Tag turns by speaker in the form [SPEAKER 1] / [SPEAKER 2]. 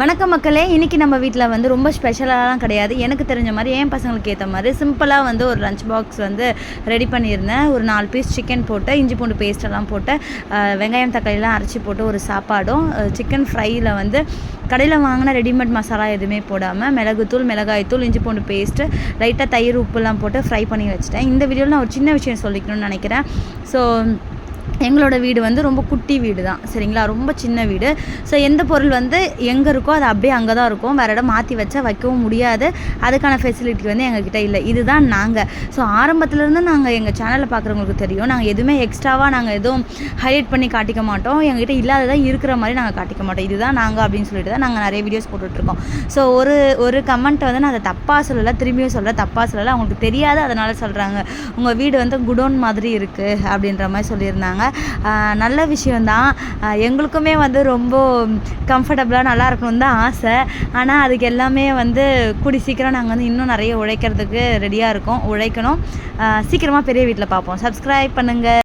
[SPEAKER 1] வணக்கம் மக்களே இன்றைக்கி நம்ம வீட்டில் வந்து ரொம்ப ஸ்பெஷலாலாம் கிடையாது. எனக்கு தெரிஞ்ச மாதிரி என் பசங்களுக்கு ஏற்ற மாதிரி சிம்பிளாக வந்து ஒரு லஞ்ச் பாக்ஸ் வந்து ரெடி பண்ணியிருந்தேன். ஒரு நாலு பீஸ் சிக்கன் போட்டு இஞ்சி பூண்டு பேஸ்டெல்லாம் போட்டு வெங்காயம் தக்காளிலாம் அரைச்சி போட்டு ஒரு சாப்பாடும் சிக்கன் ஃப்ரையில் வந்து கடையில் வாங்கின ரெடிமேட் மசாலா எதுவுமே போடாமல் மிளகுத்தூள் மிளகாய்த்தூள் இஞ்சி பூண்டு பேஸ்ட்டு லைட்டாக தயிர் உப்புலாம் போட்டு ஃப்ரை பண்ணி வச்சுட்டேன். இந்த வீடியோவில் நான் ஒரு சின்ன விஷயம் சொல்லிக்கணும்னு நினைக்கிறேன். ஸோ எங்களோட வீடு வந்து ரொம்ப குட்டி வீடு தான் சரிங்களா? ரொம்ப சின்ன வீடு. ஸோ எந்த பொருள் வந்து எங்கே இருக்கோ அது அப்படியே அங்கே தான் இருக்கும். வேறு இடம் மாற்றி வச்சா வைக்கவும் முடியாது. அதுக்கான ஃபெசிலிட்டி வந்து எங்ககிட்ட இல்லை. இதுதான் நாங்கள் ஸோ ஆரம்பத்துலேருந்து நாங்கள் எங்கள் சேனலில் பார்க்குறவங்களுக்கு தெரியும். நாங்கள் எதுவுமே எக்ஸ்ட்ராவாக நாங்கள் எதுவும் ஹைலைட் பண்ணி காட்டிக்க மாட்டோம். எங்ககிட்ட இல்லாததான் இருக்கிற மாதிரி நாங்கள் காட்டிக்க மாட்டோம். இதுதான் நாங்கள் அப்படின்னு சொல்லிட்டு தான் நாங்கள் நிறைய வீடியோஸ் போட்டுட்ருக்கோம். ஸோ ஒரு ஒரு கமெண்ட்டை வந்து நான் அதை தப்பாக சொல்லலை திரும்பியும் சொல்ல தப்பாக சொல்லலை. அவங்களுக்கு தெரியாது. அதனால் சொல்கிறாங்க உங்கள் வீடு வந்து குடோன் மாதிரி இருக்குது அப்படின்ற மாதிரி சொல்லியிருந்தாங்க. நல்ல விஷயந்தான் எங்களுக்குமே வந்து ரொம்ப கம்ஃபர்டபுளாக நல்லா இருக்கணும்னு தான் ஆசை. ஆனால் அதுக்கு எல்லாமே வந்து கூடி சீக்கிரம் நாங்கள் வந்து இன்னும் நிறைய உழைக்கிறதுக்கு ரெடியாக இருக்கோம். உழைக்கணும். சீக்கிரமாக பெரிய வீட்டில் பார்ப்போம். சப்ஸ்கிரைப் பண்ணுங்கள்